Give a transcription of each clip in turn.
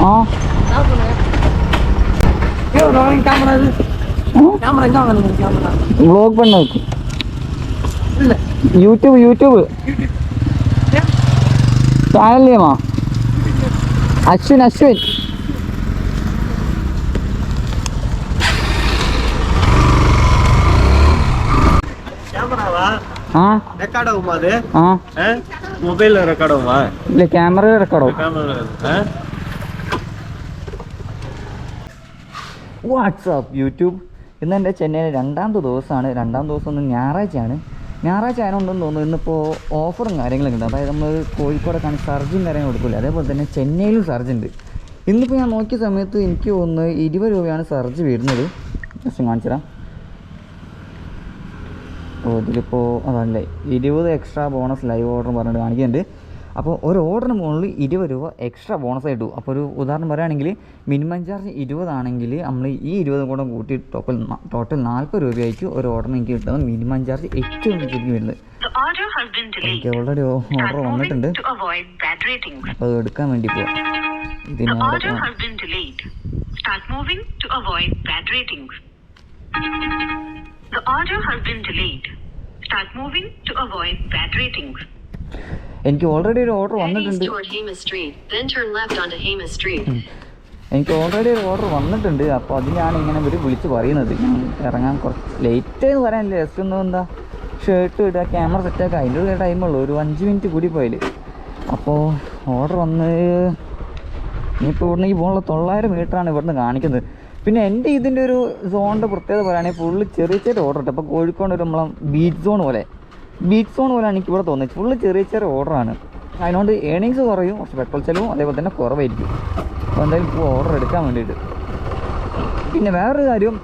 ஆ vlog പണി നോക്കും YouTube YouTube channel നിയമോ അശ്വിൻ അശ്വിൻ ആ റെക്കോർഡ് ആവുമോ അത് ആ മൊബൈലിൽ റെക്കോർഡ് ആവുമോ ഇല്ല ക്യാമറയിൽ റെക്കോർഡ് ആവും ക്യാമറ വാട്സാപ്പ് യൂട്യൂബ് ഇന്ന് എന്റെ ചെന്നൈയിലെ രണ്ടാമത്തെ ദിവസമാണ്. രണ്ടാം ദിവസം ഒന്ന് ഞായറാഴ്ചയാണ്. ഞായറാഴ്ച ആയതുകൊണ്ടെന്ന് തോന്നുന്നു ഇന്നിപ്പോൾ ഓഫറും കാര്യങ്ങളൊക്കെ ഉണ്ട്. അതായത് നമ്മൾ കോഴിക്കോടൊക്കെയാണ് സർജും കാര്യങ്ങൾ കൊടുക്കില്ല അതേപോലെ തന്നെ ചെന്നൈയിലും സർജ് ഉണ്ട്. ഇന്നിപ്പോൾ ഞാൻ നോക്കിയ സമയത്ത് എനിക്ക് തോന്നുന്നു ഇരുപത് രൂപയാണ് സർജ് വരുന്നത്. ജസ്റ്റ് കാണിച്ചു തരാം ഓ ഇതിലിപ്പോൾ അതല്ലേ ഇരുപത് എക്സ്ട്രാ ബോണസ് ലൈവ് ഓർഡർ പറഞ്ഞിട്ട് കാണിക്കുന്നുണ്ട്. അപ്പോൾ ഒരു ഓർഡറിന് മുകളിൽ ഇരുപത് രൂപ എക്സ്ട്രാ ബോണസ് ആയിട്ട് അപ്പോൾ ഒരു ഉദാഹരണം പറയുകയാണെങ്കിൽ മിനിമം ചാർജ് ഇരുപതാണെങ്കിൽ നമ്മൾ ഈ ഇരുപതും കൂടെ കൂട്ടി ടോട്ടൽ ടോട്ടൽ നാൽപ്പത് രൂപയായിട്ട് ഒരു ഓർഡർ എനിക്ക് കിട്ടുന്നത് മിനിമം ചാർജ് ഏറ്റവും ശരിക്കും വരുന്നത്. എനിക്ക് ഓൾറെഡി ഓർഡർ വന്നിട്ടുണ്ട്. അപ്പോൾ എടുക്കാൻ വേണ്ടി പോവാം. Start moving to avoid bad ratings. The order has been delayed. Start moving to avoid bad ratings. എനിക്ക് ഓൾറെഡി ഒരു ഓർഡർ വന്നിട്ടുണ്ട്. എനിക്ക് ഓൾറെഡി ഒരു ഓർഡർ വന്നിട്ടുണ്ട്. അപ്പോൾ അത് ഞാൻ ഇങ്ങനെ ഇവർ വിളിച്ച് പറയുന്നത്. ഞാൻ ഇറങ്ങാൻ കുറച്ച് ലേറ്റ് എന്ന് പറയാനില്ല. ജസ്റ്റ് ഒന്നും എന്താ ഷർട്ട് ഇടുക ക്യാമറ സെറ്റാക്കുക അതിന്റെ ടൈം ടൈമുള്ളൂ ഒരു അഞ്ച് മിനിറ്റ് കൂടി പോയാൽ അപ്പോൾ ഓർഡർ വന്ന് ഇനിയിപ്പോൾ ഇവിടുന്ന് ഈ ഫോണിൽ തൊള്ളായിരം മീറ്ററാണ് ഇവിടുന്ന് കാണിക്കുന്നത്. പിന്നെ എന്റെ ഇതിന്റെ ഒരു സോണിന്റെ പ്രത്യേകത പറയുകയാണെങ്കിൽ ഫുള്ള് ചെറിയ ചെറിയ ഓർഡർ ഇട്ട് അപ്പോൾ കോഴിക്കോട് ഒരു നമ്മളെ ബീച്ച് സോൺ പോലെ. ബീച്ച് സോൺ പോലെയാണ് എനിക്ക് ഇവിടെ തോന്നുന്നത്. ഫുള്ള് ചെറിയ ചെറിയ ഓർഡറാണ് അതിനോണ്ട് ഏണിങ്സ് കുറയും പക്ഷെ പെട്രോൾ ചെലവും അതേപോലെ തന്നെ കുറവായിരിക്കും. അപ്പോൾ എന്തായാലും ഇപ്പോൾ ഓർഡർ എടുക്കാൻ വേണ്ടിയിട്ട്. പിന്നെ വേറൊരു കാര്യം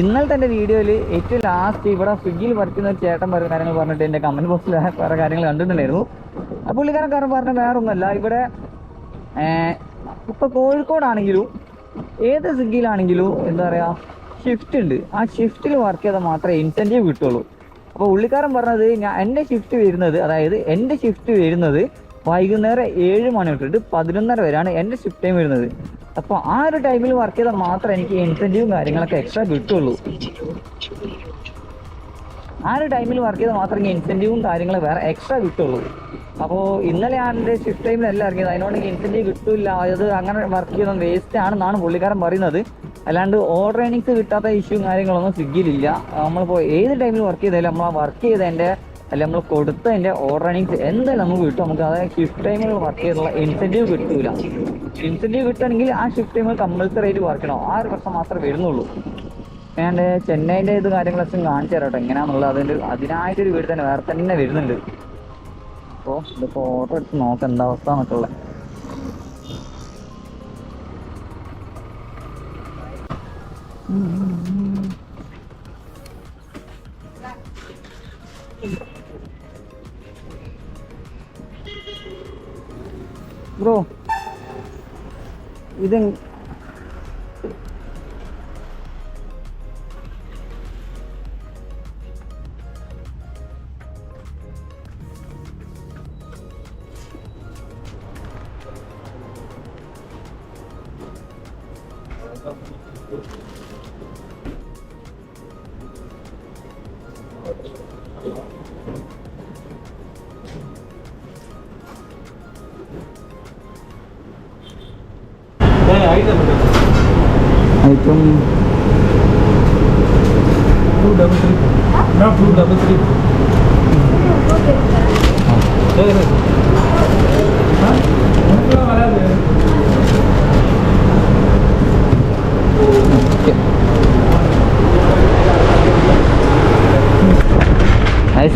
ഇന്നലത്തെ എന്റെ വീഡിയോയിൽ ഏറ്റവും ലാസ്റ്റ് ഇവിടെ സ്വിഗ്ഗിയിൽ വർക്കുന്ന ഒരു ചേട്ടൻ പറയുന്ന കാര്യങ്ങൾ പറഞ്ഞിട്ട് എന്റെ കമന്റ് ബോക്സിൽ വേറെ കാര്യങ്ങൾ കണ്ടിട്ടുണ്ടായിരുന്നു. അപ്പോൾ പുള്ളിക്കാരൻ കാരണം പറഞ്ഞ വേറെ ഒന്നുമല്ല ഇവിടെ ഇപ്പോൾ കോഴിക്കോടാണെങ്കിലും ഏത് സ്വിഗ്ഗിയിലാണെങ്കിലും എന്താ പറയുക ഷിഫ്റ്റ് ഉണ്ട്. ആ ഷിഫ്റ്റിൽ വർക്ക് ചെയ്താൽ മാത്രമേ ഇൻസെന്റീവ് കിട്ടുള്ളൂ അപ്പോൾ പുള്ളിക്കാരൻ പറഞ്ഞത് ഞാൻ എന്റെ ഷിഫ്റ്റ് വരുന്നത് അതായത് എന്റെ ഷിഫ്റ്റ് വരുന്നത് വൈകുന്നേരം ഏഴ് മണി തൊട്ടിട്ട് പതിനൊന്നര വരെയാണ് എന്റെ ഷിഫ്റ്റ് ടൈം വരുന്നത്. അപ്പോൾ ആ ഒരു ടൈമിൽ വർക്ക് ചെയ്താൽ മാത്രം എനിക്ക് ഇൻസെന്റീവും കാര്യങ്ങളൊക്കെ എക്സ്ട്രാ കിട്ടുള്ളൂ. ആ ഒരു ടൈമിൽ വർക്ക് ചെയ്താൽ മാത്രം എനിക്ക് ഇൻസെന്റീവും കാര്യങ്ങളും വേറെ എക്സ്ട്രാ കിട്ടുള്ളൂ. അപ്പോൾ ഇന്നലെ ഞാൻ എന്റെ ഷിഫ്റ്റ് ടൈമിലല്ല ഇറങ്ങിയത് അതിനോട് എനിക്ക് ഇൻസെന്റീവ് കിട്ടില്ല അത് അങ്ങനെ വർക്ക് ചെയ്യുന്നത് വേസ്റ്റ് ആണെന്നാണ് പുള്ളിക്കാരൻ പറയുന്നത്. അല്ലാണ്ട് ഓർഡർ ഏണിങ്സ് കിട്ടാത്ത ഇഷ്യൂ കാര്യങ്ങളൊന്നും സ്വിഗ്ഗിയിലില്ല. നമ്മളിപ്പോൾ ഏത് ടൈമിൽ വർക്ക് ചെയ്താലും നമ്മൾ ആ വർക്ക് ചെയ്തതിന്റെ അല്ല നമ്മൾ കൊടുത്തതിന്റെ ഓർഡർ ഏണിങ്സ് എന്തായാലും നമുക്ക് കിട്ടും? നമുക്ക് അതായത് ഷിഫ്റ്റ് ടൈമിൽ വർക്ക് ചെയ്തുള്ള ഇൻസെന്റീവ് കിട്ടൂല. ഇൻസെന്റീവ് കിട്ടണമെങ്കിൽ ആ ഷിഫ്റ്റ് ടൈമിൽ കമ്പൽസറി ആയിട്ട് വർക്ക് ചെയ്യണം. ആ ഒരു പ്രശ്നം മാത്രമേ വരുന്നുള്ളൂ. ഞാൻ ചെന്നൈന്റെ ഇത് കാര്യങ്ങളൊക്കെ കാണിച്ചു തരാം കേട്ടോ. എങ്ങനെയാണെന്നുള്ളത് അതിന്റെ അതിനായിട്ടൊരു വീട് തന്നെ വേറെ തന്നെ വരുന്നുണ്ട്. അപ്പോൾ ഇതിപ്പോൾ ഓർഡർ എടുത്ത് നോക്കാം എന്താ അവസ്ഥ എന്നൊക്കെ ഉള്ളത്. 음. 물어. 이등 item two double three not two double three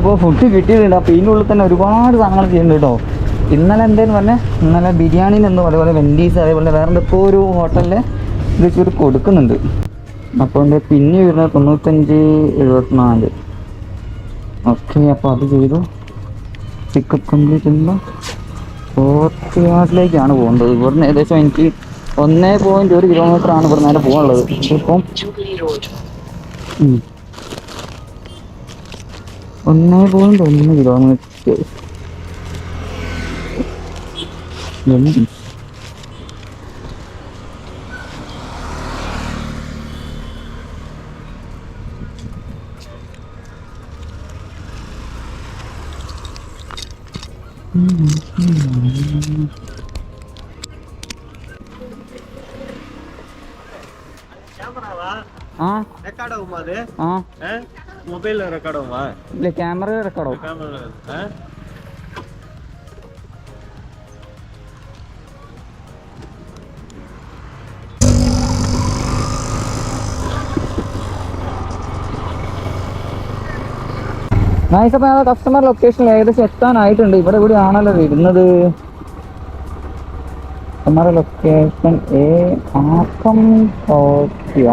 അപ്പോൾ ഫുഡ് കിട്ടിയിട്ടുണ്ട്. അപ്പോൾ ഇതിന്റെ ഉള്ളിൽ തന്നെ ഒരുപാട് സാധനങ്ങൾ ചെയ്യുന്നുണ്ട് കേട്ടോ. ഇന്നലെ എന്തേന്ന് പറഞ്ഞാൽ ഇന്നലെ ബിരിയാണി എന്തോ അതേപോലെ വെൻഡീസ് അതേപോലെ വേറെ എന്തൊക്കെ ഒരു ഹോട്ടലിൽ ഇത് ചൂട് കൊടുക്കുന്നുണ്ട്. അപ്പോൾ എന്റെ പിന്നെ വരുന്നത് തൊണ്ണൂറ്റഞ്ച് എഴുപത്തിനാല്. ഓക്കെ അപ്പോൾ അത് ചെയ്തു. പിക്കപ്പ് കംപ്ലീറ്റ് ചെയ്യുമ്പോൾ ഫോർത്ത് യാർഡിലേക്കാണ് പോകേണ്ടത്. ഇവിടുന്ന് ഏകദേശം എനിക്ക് ഒന്നേ പോയിന്റ് ഒരു കിലോമീറ്റർ ആണ് ഇവിടെ നേരെ പോകാനുള്ളത്. ഇപ്പം. ഒന്നേ പോയിന്റ് ഒന്ന് കിലോമീറ്റർ ஆ ரெக்கார்ட் ஆகுமா அது ஆ ಮೊಬೈಲ್ റെക്കോർഡ് ಅವ ಇಲ್ಲ ಕ್ಯಾಮರಾ ರೆಕಾರ್ಡ್ നൈസ് അപ്പം ഞങ്ങൾ കസ്റ്റമർ ലൊക്കേഷനിൽ ഏകദേശം എത്താനായിട്ടുണ്ട്. ഇവിടെ കൂടി ആണല്ലോ വരുന്നത്. കസ്റ്റമർ ലൊക്കേഷൻ എ ആക്കം okay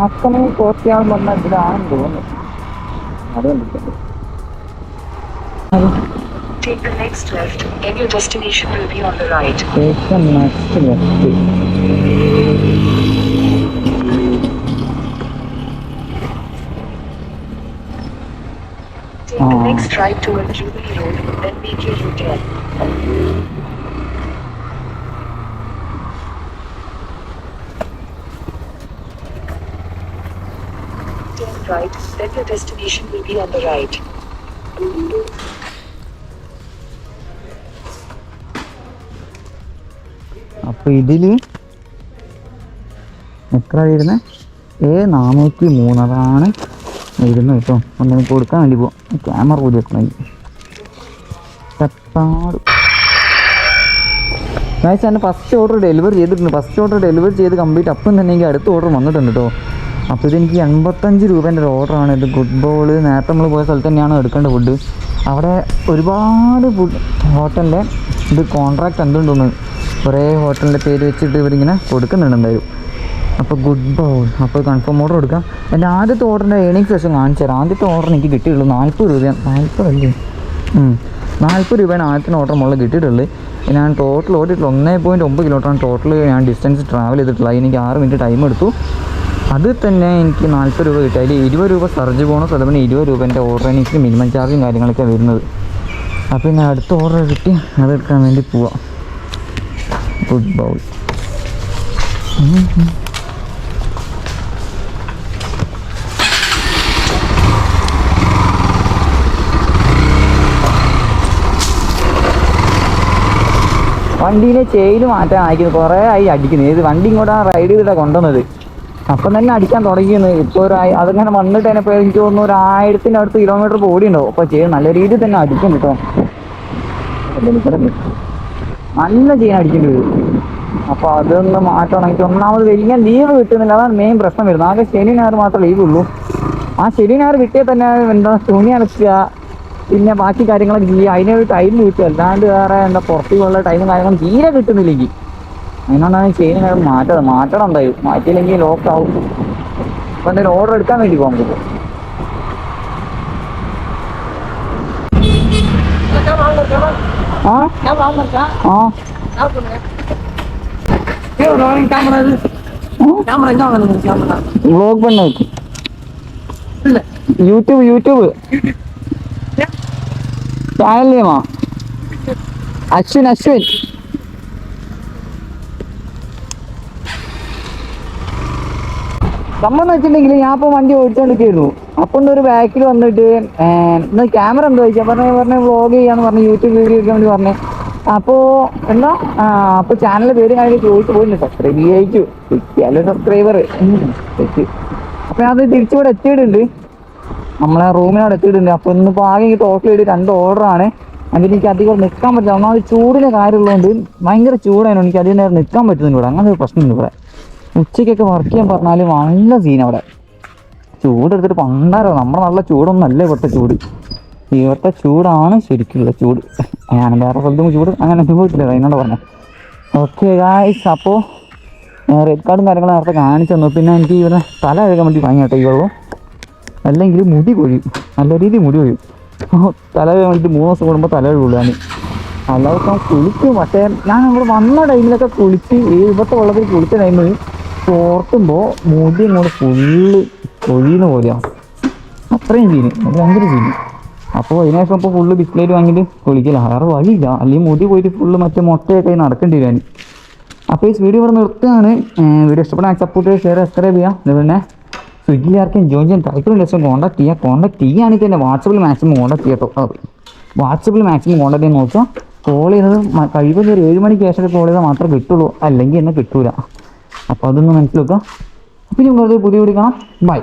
ആക്കം കോർട്ട്യാൾ എന്ന് പറഞ്ഞാൽ ഇതിലാണെന്ന് തോന്നുന്നു അത് കണ്ടിട്ടുണ്ട് Take the next left, and your destination will be on the right. ശേഷം next left Take the Ah. next right toward Jubilee Road, then make your U-turn. Right, then your destination will be on the right. അപ്പോൾ ഇതിൽ എത്ര വരുന്നത് ഏ നാനൂറ്റി മൂന്ന് അതാണ് ഇരുന്ന് കേട്ടോ. ഒന്ന് കൊടുക്കാൻ വേണ്ടി പോവാം. ക്യാമറ കൂടി വെക്കണം ചപ്പാട്. ഫസ്റ്റ് ഓർഡർ ഡെലിവറി ചെയ്തിട്ടുണ്ട്. ഫസ്റ്റ് ഓർഡർ ഡെലിവറി ചെയ്ത് കംപ്ലീറ്റ് അപ്പം തന്നെ എനിക്ക് അടുത്ത ഓർഡർ വന്നിട്ടുണ്ട് കേട്ടോ. അപ്പോൾ ഇതെനിക്ക് എൺപത്തഞ്ച് രൂപേന്റെ ഒരു ഓർഡറാണ്. ഇത് ഗുഡ് ബോൾ നേരത്തെ നമ്മൾ പോയ സ്ഥലത്ത് തന്നെയാണ് എടുക്കേണ്ട ഫുഡ് അവിടെ ഒരുപാട് ഫുഡ് ഹോട്ടലിന്റെ ഇത് കോൺട്രാക്ട് എന്തുണ്ടെന്ന് കുറേ ഹോട്ടലിന്റെ പേര് വെച്ചിട്ട് ഇവരിങ്ങനെ കൊടുക്കുന്നുണ്ട് എന്തായാലും. അപ്പോൾ ഗുഡ് ബോൾ അപ്പോൾ കൺഫേം ഓർഡർ കൊടുക്കാം. എന്റെ ആദ്യത്തെ ഓർഡറിന്റെ ഏണിംഗ് സെഷൻ കാണിച്ചു തരാം. ആദ്യത്തെ ഓർഡർ എനിക്ക് കിട്ടിയുള്ളൂ നാൽപ്പത് രൂപയാണ്. നാൽപ്പതല്ലേ നാൽപ്പത് രൂപയാണ് ആദ്യത്തെ ഓർഡർ മുകളിൽ കിട്ടിയിട്ടുള്ളത്. ഞാൻ ടോട്ടൽ ഓടിയിട്ടുള്ള ഒന്നേ പോയിന്റ് ഒമ്പത് കിലോമീറ്ററാണ് ടോട്ടൽ ഞാൻ ഡിസ്റ്റൻസ് ട്രാവൽ ചെയ്തിട്ടുള്ളത്. എനിക്ക് ആറ് മിനിറ്റ് ടൈം എടുത്തു. അത് തന്നെ എനിക്ക് നാൽപ്പത് രൂപ കിട്ടി. അതിൽ ഇരുപത് രൂപ സർജ് ബോണസ് അതുപോലെ ഇരുപത് രൂപ എന്റെ ഓർഡർ എനിക്ക് മിനിമം ചാർജും കാര്യങ്ങളൊക്കെ വരുന്നത്. അപ്പോൾ ഞാൻ അടുത്ത ഓർഡർ കിട്ടി. അതെടുക്കാൻ വേണ്ടി പോവാം. ഗുഡ് ബൗൾ വണ്ടീനെ ചെയിൽ മാറ്റാൻ അയക്കുന്നത് കുറേ ആയി അടിക്കുന്നത് ഇത് വണ്ടി ഇങ്ങോട്ടാണ് റൈഡ് ചെയ്തിട്ടാണ് കൊണ്ടുവന്നത്? അപ്പം തന്നെ അടിക്കാൻ തുടങ്ങിയെന്ന്. ഇപ്പോൾ ഒരു അതിങ്ങനെ വന്നിട്ട് തന്നെ ഇപ്പോൾ എനിക്ക് തോന്നുന്നു ഒരു ആയിരത്തിന്റെ അടുത്ത് കിലോമീറ്റർ ഓടിയുണ്ടാവും അപ്പോൾ ചെയ്യും നല്ല രീതിയിൽ തന്നെ അടിക്കും കേട്ടോ. നല്ല ചെയിൻ അടിക്കേണ്ടി വരും. അപ്പോൾ അതൊന്ന് മാറ്റണം. എനിക്ക് ഒന്നാമത് വലിയ ലീവ് കിട്ടുന്നില്ല. അതാണ് മെയിൻ പ്രശ്നം വരുന്നത്. ആകെ ശനി ഞായർ മാത്രമേ ലീവ് ഉള്ളൂ. ആ ശനി ഞായർ കിട്ടിയാൽ തന്നെ എന്താ തുണി അലക്കുക. പിന്നെ ബാക്കി കാര്യങ്ങളൊക്കെ ചെയ്യുക. അതിനൊരു ടൈം കിട്ടുക അല്ലാണ്ട് വേറെ എന്താ പുറത്തേക്കുള്ള ടൈമും കാര്യങ്ങളും തീരെ കിട്ടുന്നില്ലെങ്കിൽ. അതിനോണ്ടാണ് ചെയിൻ ഞാൻ മാറ്റത് മാറ്റണം എന്തായാലും മാറ്റിയില്ലെങ്കിൽ ലോക്ക് ആവും അപ്പം എന്തായാലും ഓർഡർ എടുക്കാൻ വേണ്ടി പോകാൻ പറ്റും ആ கேமரா ஆன் இருக்கா ആ ஆஃப் பண்ணுங்க ஏ ஒரு வாங்க கேமரா இது கேமரா எங்க வாங்குறது கேமரா വ്ളോഗ് பண்ண വെക്ക് இல்ல YouTube YouTube channel name Ashwin Ashwin സംഭവം വെച്ചിട്ടുണ്ടെങ്കിൽ ഞാൻ ഇപ്പോൾ വണ്ടി ഓടിച്ചോണ്ടിരിക്കുന്നു അപ്പം ഒരു ബാക്കിൽ വന്നിട്ട് ഇന്ന് ക്യാമറ എന്താ ചോദിച്ചാൽ പറഞ്ഞ പറഞ്ഞ വ്ളോഗ് ചെയ്യാന്ന് പറഞ്ഞു യൂട്യൂബ് വീഡിയോ എടുക്കാൻ വേണ്ടി പറഞ്ഞു. അപ്പോൾ എന്താ? അപ്പോൾ ചാനലിന്റെ പേര് കാര്യം ചോദിച്ചു പോയില്ല സബ്സ്ക്രൈബ് ചെയ്യിച്ചു കിട്ടിയാലോ സബ്സ്ക്രൈബർ അപ്പോൾ അത് തിരിച്ചിവിടെ എത്തിയിട്ടുണ്ട്. നമ്മളെ റൂമിനോട് എത്തിയിട്ടുണ്ട്. അപ്പോൾ ഇന്നിപ്പോൾ ആകെ എനിക്ക് ടോട്ടൽ ചെയ്ത് രണ്ട് ഓർഡറാണ് അതിന് എനിക്ക് അധികം നിൽക്കാൻ പറ്റില്ല. ഒന്നാമത് ചൂടിന്റെ കാര്യമുള്ളതുകൊണ്ട് ഭയങ്കര ചൂടായിരുന്നു. എനിക്ക് അധികം നേരം നിൽക്കാൻ പറ്റുന്നുണ്ട് ഇവിടെ. അങ്ങനെ ഒരു പ്രശ്നമുണ്ട് ഇവിടെ. ഉച്ചയ്ക്കൊക്കെ വർക്ക് ചെയ്യാൻ പറഞ്ഞാൽ നല്ല സീൻ അവിടെ. ചൂടെടുത്തിട്ട് പണ്ടാരോ നമ്മുടെ നല്ല ചൂടൊന്നും അല്ല ഇവിടുത്തെ ചൂട്. ഇവിടുത്തെ ചൂടാണ് ശരിക്കുള്ള ചൂട്. ഞാൻ വേറെ സ്ഥലത്തും ചൂട് അങ്ങനെ അനുഭവിച്ചില്ല അതിനോട് പറഞ്ഞു. ഓക്കെ ഗായ്സ് അപ്പോൾ റെഡ് കാർഡും കാര്യങ്ങളും നേരത്തെ കാണിച്ചു തന്നു. പിന്നെ എനിക്ക് ഇവിടെ തല കഴുകാൻ വേണ്ടി കേട്ടോ ഈ വെള്ളം അല്ലെങ്കിൽ മുടി കൊഴിയും. നല്ല രീതിയിൽ മുടി കൊഴിയും. തല കഴുകാൻ വേണ്ടി മൂന്ന് ദിവസം കൂടുമ്പോൾ തല കഴുകുള്ളൂ ഞാൻ. അല്ലാതെ കുളിക്കും. പക്ഷേ ഞാൻ ഇവിടെ വന്ന ടൈമിലൊക്കെ കുളിച്ച് ഈ ഇവിടുത്തെ വെള്ളത്തിൽ കുളിച്ച ടൈമിൽ തോർത്തുമ്പോൾ മുടി ഇങ്ങോട്ട് ഫുള്ള് കൊഴിയുന്ന പോലെയാണ് അത്രയും ചീനി ഭയങ്കര ചീനി അപ്പോൾ അതിനേശം ഇപ്പോൾ ഫുള്ള് ബിസ്ലേറ്റ് വാങ്ങിയിട്ട് കുളിക്കില്ല വേറെ വഴിയില്ല. അല്ലെങ്കിൽ മുടി പോയിട്ട് ഫുള്ള് മറ്റേ മുട്ടയൊക്കെ നടക്കേണ്ടി വരാൻ അപ്പോൾ ഈ വീഡിയോ ഇവിടെ നിർത്തുകയാണ്. വീഡിയോ ഇഷ്ടപ്പെടാൻ സപ്പോർട്ട് ചെയ്യുക ഷെയർ സബ്സ്ക്രൈബ് ചെയ്യുക അതുപോലെ സ്വിഗ്ഗിയിൽ ആർക്കും ജോയിൻ ചെയ്യാൻ താല്പര്യം ലക്ഷം കോൺടാക്ട് ചെയ്യുക കോൺടാക്ട് ചെയ്യുകയാണെങ്കിൽ തന്നെ വാട്സപ്പിൽ മാക്സിമം കോൺടാക്ട് ചെയ്യാം വാട്സപ്പിൽ മാക്സിമം കോൺടാക്ട് ചെയ്യാൻ നോക്കുക. കോൾ ചെയ്യുന്നത് ഒരു ഏഴ് മണിക്ക് ശേഷം കോൾ ചെയ്താൽ മാത്രമേ കിട്ടുള്ളൂ. അല്ലെങ്കിൽ എന്നെ കിട്ടൂല. അപ്പോൾ അതൊന്ന് മനസ്സിലാക്കുക. ഇനി വെറുതെ പുതിയ വീഡിയോ കാണാം ബൈ